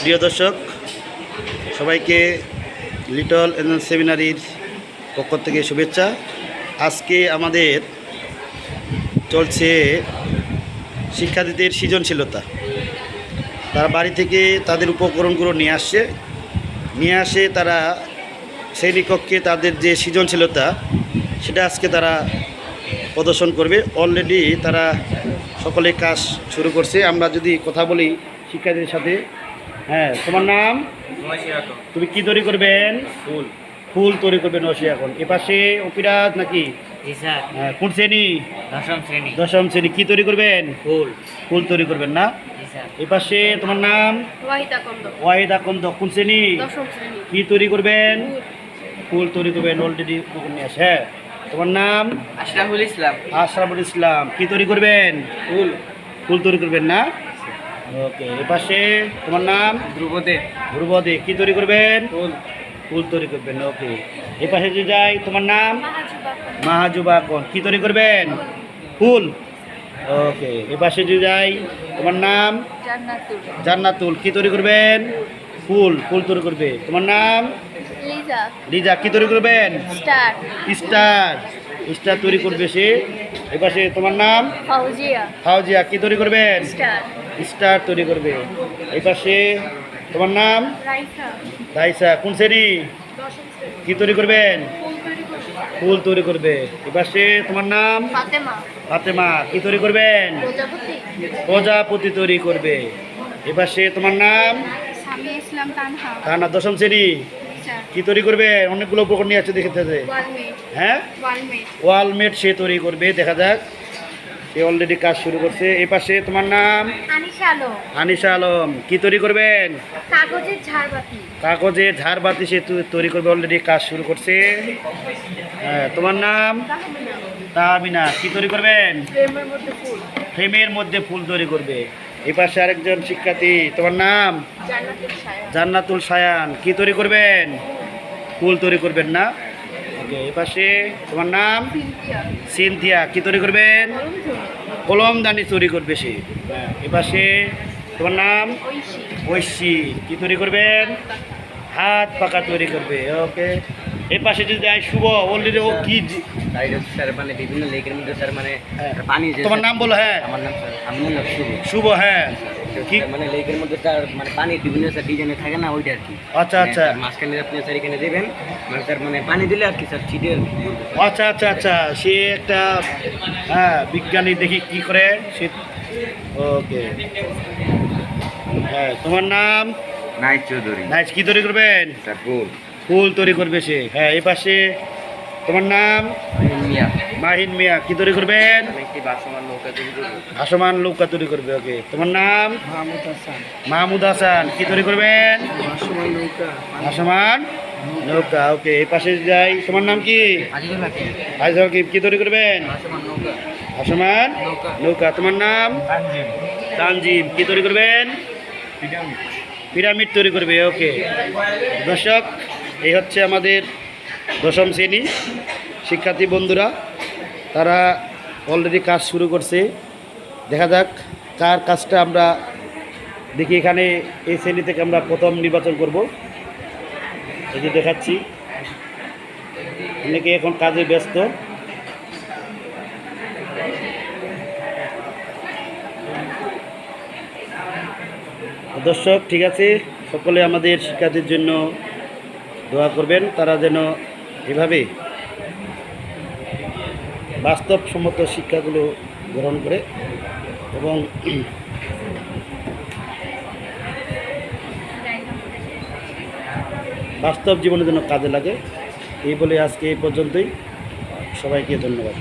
প্রিয় দর্শক, সবাইকে লিটল এনএল সেমিনারির পক্ষ থেকে শুভেচ্ছা। আজকে আমাদের চলছে শিক্ষার্থীদের সৃজনশীলতা। তারা বাড়ি থেকে তাদের উপকরণগুলো নিয়ে আসছে। নিয়ে আসে তারা শ্রেণীকক্ষে তাদের যে সৃজনশীলতা, সেটা আজকে তারা প্রদর্শন করবে। অলরেডি তারা সকলে কাজ শুরু করছে। আমরা যদি কথা বলি শিক্ষার্থীদের সাথে হ্যাঁ তোমার নাম? তুমি কি তৈরি করবেন? ফুল। ফুল তৈরি করবেন অবশ্যই এখন এপাশে অপিরাজ নাকি? হ্যাঁ, কোন শ্রেণি? দশম শ্রেণি। দশম শ্রেণি। কি তৈরি করবেন? ফুল। ফুল তৈরি করবেন না? জি স্যার। এপাশে তোমার নাম? ওয়াহিদা কন্দ। ওয়াহিদা কন্দ। কোন শ্রেণি? দশম কি তৈরি করবেন? ফুল। তৈরি করবেন। অলরেডি নিয়ে আসে। হ্যাঁ তোমার নাম? আশরাফুল ইসলাম। আশরাফুল ইসলাম। কি তৈরি করবেন? ফুল। ফুল তৈরি করবেন না? ওকে এপাশে তোমার নাম? ধ্রুবদেব ধ্রুবদে কি তৈরি করবেন? ফুল। ফুল তৈরি করবেন ওকে। এপাশে যে যাই তোমার নাম? মাহাজুবা মাহাজুবা কোন কি তৈরি করবেন? ফুল। ওকে এপাশে যে যাই তোমার নাম? জান্নাতুল। জান্নাতুল কি তৈরি করবেন? ফুল ফুল তৈরি করবে। তোমার নাম? লিজা। লিজা কি তৈরি করবেন? স্টার। স্টার। স্টার তৈরি করবে সে। এপাশে তোমার নাম? ফাউজিয়া। ফাউজিয়া কি তৈরি করবেন? স্টার। স্টার তৈরি করবে। এই পাশে তোমার নাম? রাইসা। কোন শ্রেণি কি তৈরি করবেন? ফুল তৈরি করবে। এই পাশে তোমার নাম? ফাতেমা। কি তৈরি করবেন? প্রজাপতি। তৈরি করবে। এই পাশে তোমার নাম? তার না দশম শ্রেণি কি তৈরি করবে? অনেকগুলো উপকরণ নিয়ে আছে দেখতে ওয়ালমেট। হ্যাঁ? ওয়ালমেট সে তৈরি করবে দেখা যাক। সে অলরেডি কাজ শুরু করছে। এই পাশে তোমার নাম? আনিশা আলম। কি তৈরি করবেন? কাগজের ঝাড়বাতি। সে তৈরি করবে অলরেডি কাজ শুরু করছে। হ্যাঁ, তোমার নাম? তাহমিনা কি তৈরি করবেন? ফ্রেমের মধ্যে ফুল। ফ্রেমের মধ্যে ফুল তৈরি করবে। এই পাশে আরেকজন শিক্ষার্থী তোমার নাম? জান্নাতুল জান্নাতুল সায়ান কি তৈরি করবেন? ফুল তৈরি করবেন না? ওকে এই পাশে তোমার নাম? সিনথিয়া। সিনথিয়া কি তৈরি করবেন? কলমধুনি কলমদানি তৈরি করবে সে। হ্যাঁ, এই পাশে তোমার নাম? ঐশী। ঐশী। কি তৈরি করবেন? হাত পাকা তৈরি করবে ওকে। এই পাশে যদি যায় শুভ অলরেডি ও কি স্যার মানে বিভিন্ন লেকের মধ্যে স্যার মানে হ্যাঁ। পানি তোমার নাম বলো হ্যাঁ। আমার নাম স্যার আমার নাম শুভ। শুভ হ্যাঁ। কি? মানে লেকের মধ্যে স্যার মানে পানি বিভিন্ন স্যার ডিজাইনে থাকে না ওইটা আর কি। আচ্ছা আচ্ছা। মানে মাঝখানে আপনি স্যার এখানে দেবেন মানে স্যার মানে পানি দিলে আর কি স্যার ছিটে। আচ্ছা আচ্ছা আচ্ছা। সে একটা হ্যাঁ বিজ্ঞানী দেখি কি করে সে ওকে। হ্যাঁ তোমার নাম? নাই চৌধুরী। নাইস কি তৈরি করবেন? স্যার ফুল। ফুল তৈরি করবে সে। হ্যাঁ এই পাশে তোমার নাম? মিয়া। মাহিন মিয়া কি তৈরি করবেন? ভাসমান নৌকা তৈরি করবে ওকে। তোমার নাম? মাহমুদ হাসান। মাহমুদ হাসান কি তৈরি করবেন? ভাসমান নৌকা। ওকে। এই পাশে যাই। তোমার নাম কি? আজিজুল হাকিম। কি তৈরি করবেন? নৌকা। ভাসমান নৌকা। নৌকা। তোমার নাম? তানজিম। তানজিম কি তৈরি করবেন? পিরামিড। পিরামিড তৈরি করবে ওকে। দর্শক এই হচ্ছে আমাদের দশম শ্রেণি। শিক্ষার্থী বন্ধুরা, তারা অলরেডি কাজ শুরু করছে। দেখা যাক কার কাজটা আমরা দেখি এখানে, এই শ্রেণি থেকে আমরা প্রথম নির্বাচন করব। এই যে দেখাচ্ছি। অনেকে এখন কাজে ব্যস্ত। দর্শক, ঠিক আছে, সকলে আমাদের শিক্ষার্থীর জন্য দোয়া করবেন। তারা যেন এভাবে বাস্তবসম্মত শিক্ষাগুলো গ্রহণ করে এবং বাস্তব জীবনের জন্য কাজে লাগে, এই বলে আজকে এই পর্যন্তই। সবাইকে ধন্যবাদ।